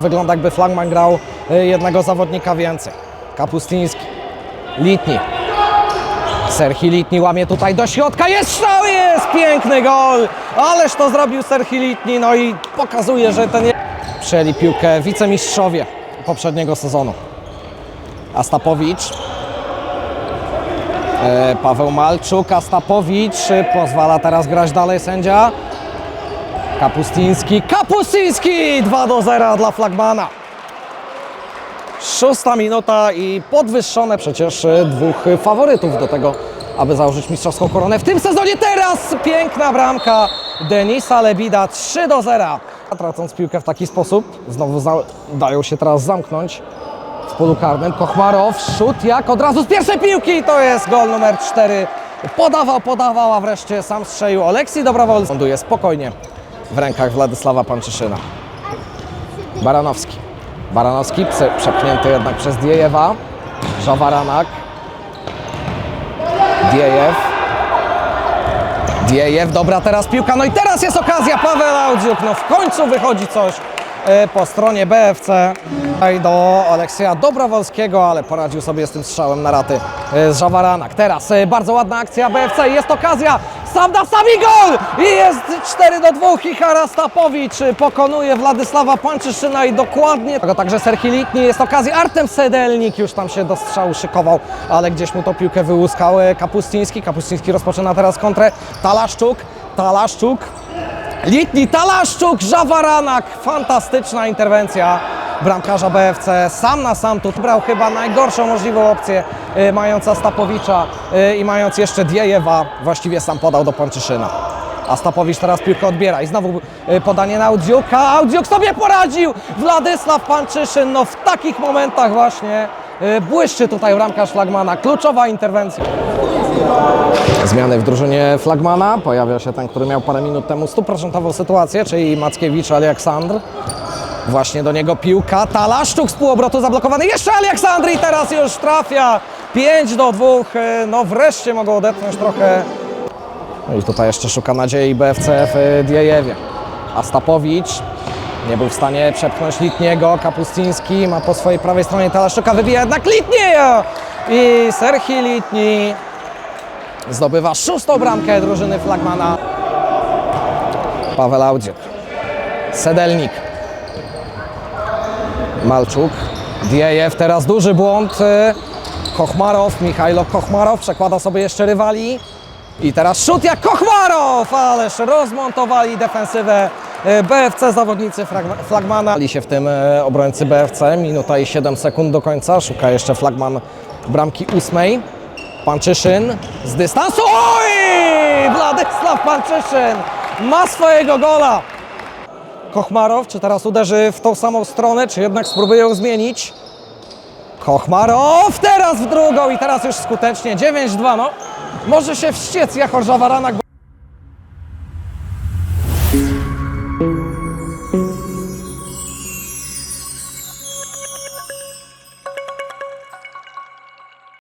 Wygląda jakby flagman grał y, jednego zawodnika więcej. Kapustiński, Litni. Serhi Litni łamie tutaj do środka, jest strzał, jest piękny gol! Ależ to zrobił Serhi Litni, no i pokazuje, że ten... Przejęli piłkę wicemistrzowie poprzedniego sezonu. Astapowicz. E, Paweł Malczuk, Astapowicz y, pozwala teraz grać dalej sędzia. Kapustiński, Kapustiński! 2 do 0 dla flagmana. Szósta minuta i podwyższone przecież y, dwóch faworytów do tego, aby założyć mistrzowską koronę w tym sezonie. Teraz piękna bramka Denisa Lebida 3 do 0. Tracąc piłkę w taki sposób, znowu dają się teraz zamknąć w polu karnym. Kochmarow, szut jak od razu z pierwszej piłki to jest gol numer 4. Podawał, podawał, a wreszcie sam strzelił Oleksij Dobrowolski. Ląduje spokojnie w rękach Władysława Panczyszyna. Baranowski. Baranowski prze- przepchnięty jednak przez Diejewa. Żawaranak. Diejew. Diejew, dobra teraz piłka, no i teraz jest okazja, Paweł Audziuk, no w końcu wychodzi coś po stronie BFC do Aleksja Dobrowolskiego, ale poradził sobie z tym strzałem na raty e, z Żawaranak. Teraz e, bardzo ładna akcja BFC, jest okazja, sam na sami gol! I jest 4 do 2 i Harastapowicz e, pokonuje Władysława Panczyszyna i dokładnie także Serhi Litni, jest okazja, Artem Sedelnik już tam się do strzału szykował, ale gdzieś mu to piłkę wyłuskał e, Kapustiński, Kapustiński rozpoczyna teraz kontrę, Talaszczuk, Talaszczuk, Litni, Talaszczuk, Żawaranak, fantastyczna interwencja bramkarza BFC, sam na sam tu brał chyba najgorszą możliwą opcję, y, mając Astapowicza y, i mając jeszcze Diejewa, właściwie sam podał do Panczyszyna. Astapowicz teraz piłkę odbiera i znowu y, podanie na Audziuka, Audziuk sobie poradził, Władysław Panczyszyn, no w takich momentach właśnie y, błyszczy tutaj bramkarz Flagmana, kluczowa interwencja. Zmiany w drużynie Flagmana. Pojawia się ten, który miał parę minut temu stuprocentową sytuację, czyli Mackiewicz Aleksandr. Właśnie do niego piłka. Talaszczuk z półobrotu zablokowany. Jeszcze Aleksandr i teraz już trafia. 5 do 2. No wreszcie mogą odetchnąć trochę. No i tutaj jeszcze szuka nadziei BFC w Diejewie. Astapowicz nie był w stanie przepchnąć Litniego. Kapustiński ma po swojej prawej stronie Talaszczuka. Wybija jednak Litnieja. I Serhi Litni zdobywa szóstą bramkę drużyny Flagmana. Paweł Audziuk. Sedelnik. Malczuk. Diejew, teraz duży błąd. y, Kochmarow, Michajlo Kochmarow przekłada sobie jeszcze rywali. I teraz szut jak Kochmarow, ależ rozmontowali defensywę y, BFC zawodnicy Flagmana. Ali się w tym y, obrońcy BFC, minuta i 7 sekund do końca. Szuka jeszcze Flagman bramki ósmej. Panczyszyn z dystansu. Oj! Władysław Panczyszyn ma swojego gola. Kochmarow, czy teraz uderzy w tą samą stronę, czy jednak spróbuje ją zmienić? Kochmarow teraz w drugą i teraz już skutecznie 9-2, no. Może się wściec jako Żawaranak,